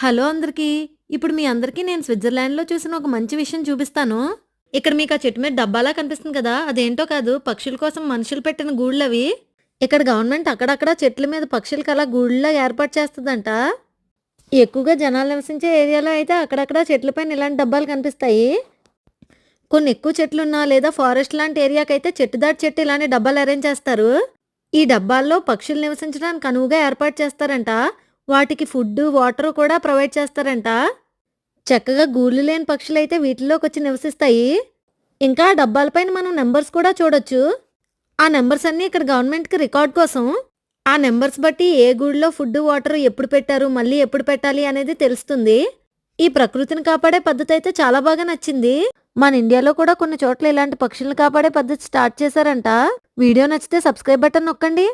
Hello అందరికీ. ఇప్పుడు మీ అందరికీ నేను స్విట్జర్లాండ్లో చూసిన ఒక మంచి విషయం చూపిస్తాను. ఇక్కడ మీకు ఆ చెట్టు మీద డబ్బాలా కనిపిస్తుంది కదా అదేంటో కాదు పక్షుల కోసం మనుషులు పెట్టిన గూళ్ళు అవి ఇక్కడ గవర్నమెంట్ అక్కడక్కడ చెట్ల మీద పక్షులకి అలా గూళ్ళలా ఏర్పాటు చేస్తుందంట. ఎక్కువగా జనాలు నివసించే ఏరియాలో అయితే అక్కడక్కడ చెట్లపైన ఇలాంటి డబ్బాలు కనిపిస్తాయి. కొన్ని ఎక్కువ చెట్లు ఉన్నా లేదా ఫారెస్ట్ లాంటి ఏరియాకి అయితే చెట్టు దాటి చెట్టు ఇలాంటి డబ్బాలు అరేంజ్ చేస్తారు. ఈ డబ్బాల్లో పక్షులు నివసించడానికి అనువుగా ఏర్పాటు చేస్తారంట. వాటికి ఫుడ్ వాటర్ కూడా ప్రొవైడ్ చేస్తారంట. చక్కగా గూళ్ళు లేని పక్షులు అయితే వీటిలోకి వచ్చి నివసిస్తాయి. ఇంకా డబ్బాలపైన మనం నెంబర్స్ కూడా చూడొచ్చు. ఆ నెంబర్స్ అన్నీ ఇక్కడ గవర్నమెంట్కి రికార్డ్ కోసం. ఆ నెంబర్స్ బట్టి ఏ గూడిలో ఫుడ్ వాటర్ ఎప్పుడు పెట్టారు మళ్ళీ ఎప్పుడు పెట్టాలి అనేది తెలుస్తుంది. ఈ ప్రకృతిని కాపాడే పద్ధతి అయితే చాలా బాగా నచ్చింది. మన ఇండియాలో కూడా కొన్ని చోట్ల ఇలాంటి పక్షులను కాపాడే పద్ధతి స్టార్ట్ చేశారంట. వీడియో నచ్చితే సబ్స్క్రైబ్ బటన్ నొక్కండి.